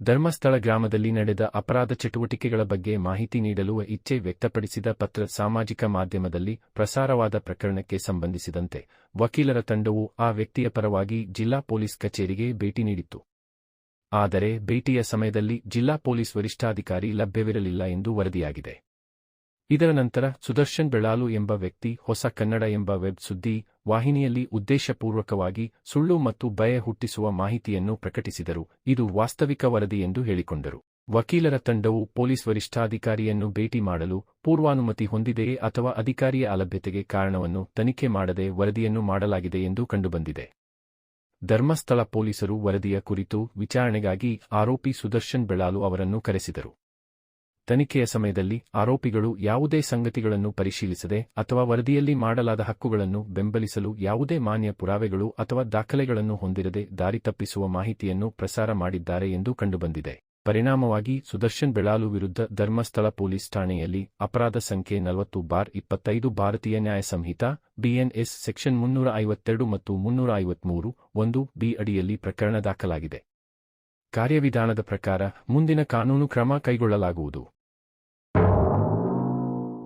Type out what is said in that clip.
ಧರ್ಮಸ್ಥಳ ಗ್ರಾಮದಲ್ಲಿ ನಡೆದ ಅಪರಾಧ ಚಟುವಟಿಕೆಗಳ ಬಗ್ಗೆ ಮಾಹಿತಿ ನೀಡಲು ಇಚ್ಛೆ ವ್ಯಕ್ತಪಡಿಸಿದ ಪತ್ರ ಸಾಮಾಜಿಕ ಮಾಧ್ಯಮದಲ್ಲಿ ಪ್ರಸಾರವಾದ ಪ್ರಕರಣಕ್ಕೆ ಸಂಬಂಧಿಸಿದಂತೆ ವಕೀಲರ ತಂಡವು ಆ ವ್ಯಕ್ತಿಯ ಪರವಾಗಿ ಜಿಲ್ಲಾ ಪೊಲೀಸ್ ಕಚೇರಿಗೆ ಭೇಟಿ ನೀಡಿತ್ತು. ಆದರೆ ಭೇಟಿಯ ಸಮಯದಲ್ಲಿ ಜಿಲ್ಲಾ ಪೊಲೀಸ್ ವರಿಷ್ಠಾಧಿಕಾರಿ ಲಭ್ಯವಿರಲಿಲ್ಲ ಎಂದು ವರದಿಯಾಗಿದೆ. ಇದರ ನಂತರ ಸುದರ್ಶನ್ ಬೆಳಾಲು ಎಂಬ ವ್ಯಕ್ತಿ, ಹೊಸ ಕನ್ನಡ ಎಂಬ ವೆಬ್ ಸುದ್ದಿ, ವಾಹಿನಿಯಲ್ಲಿ ಉದ್ದೇಶಪೂರ್ವಕವಾಗಿ ಸುಳ್ಳು ಮತ್ತು ಭಯ ಹುಟ್ಟಿಸುವ ಮಾಹಿತಿಯನ್ನು ಪ್ರಕಟಿಸಿದರು. ಇದು ವಾಸ್ತವಿಕ ವರದಿ ಎಂದು ಹೇಳಿಕೊಂಡರು. ವಕೀಲರ ತಂಡವು ಪೊಲೀಸ್ ವರಿಷ್ಠಾಧಿಕಾರಿಯನ್ನು ಭೇಟಿ ಮಾಡಲು ಪೂರ್ವಾನುಮತಿ ಹೊಂದಿದೆಯೇ ಅಥವಾ ಅಧಿಕಾರಿಯ ಅಲಭ್ಯತೆಗೆ ಕಾರಣವನ್ನು ತನಿಖೆ ಮಾಡದೆ ವರದಿಯನ್ನು ಮಾಡಲಾಗಿದೆ ಎಂದು ಕಂಡುಬಂದಿದೆ. ಧರ್ಮಸ್ಥಳ ಪೊಲೀಸರು ವರದಿಯ ಕುರಿತು ವಿಚಾರಣೆಗಾಗಿ ಆರೋಪಿ ಸುದರ್ಶನ್ ಬೆಳಾಲು ಅವರನ್ನು ಕರೆಸಿದರು. ತನಿಖೆಯ ಸಮಯದಲ್ಲಿ ಆರೋಪಿಗಳು ಯಾವುದೇ ಸಂಗತಿಗಳನ್ನು ಪರಿಶೀಲಿಸದೆ ಅಥವಾ ವರದಿಯಲ್ಲಿ ಮಾಡಲಾದ ಹಕ್ಕುಗಳನ್ನು ಬೆಂಬಲಿಸಲು ಯಾವುದೇ ಮಾನ್ಯ ಪುರಾವೆಗಳು ಅಥವಾ ದಾಖಲೆಗಳನ್ನು ಹೊಂದಿರದೆ ದಾರಿ ತಪ್ಪಿಸುವ ಮಾಹಿತಿಯನ್ನು ಪ್ರಸಾರ ಮಾಡಿದ್ದಾರೆ ಎಂದು ಕಂಡುಬಂದಿದೆ. ಪರಿಣಾಮವಾಗಿ ಸುದರ್ಶನ್ ಬೆಳಾಲು ವಿರುದ್ಧ ಧರ್ಮಸ್ಥಳ ಪೊಲೀಸ್ ಠಾಣೆಯಲ್ಲಿ ಅಪರಾಧ ಸಂಖ್ಯೆ ನಲವತ್ತು ಬಾರ್ ಇಪ್ಪತ್ತೈದು ಭಾರತೀಯ ನ್ಯಾಯ ಸಂಹಿತಾ ಬಿಎನ್ಎಸ್ ಸೆಕ್ಷನ್ ಮುನ್ನೂರ ಐವತ್ತೆರಡು ಮತ್ತು ಮುನ್ನೂರ ಐವತ್ಮೂರು ಒಂದು ಬಿ ಅಡಿಯಲ್ಲಿ ಪ್ರಕರಣ ದಾಖಲಾಗಿದೆ. ಕಾರ್ಯವಿಧಾನದ ಪ್ರಕಾರ ಮುಂದಿನ ಕಾನೂನು ಕ್ರಮ ಕೈಗೊಳ್ಳಲಾಗುವುದು.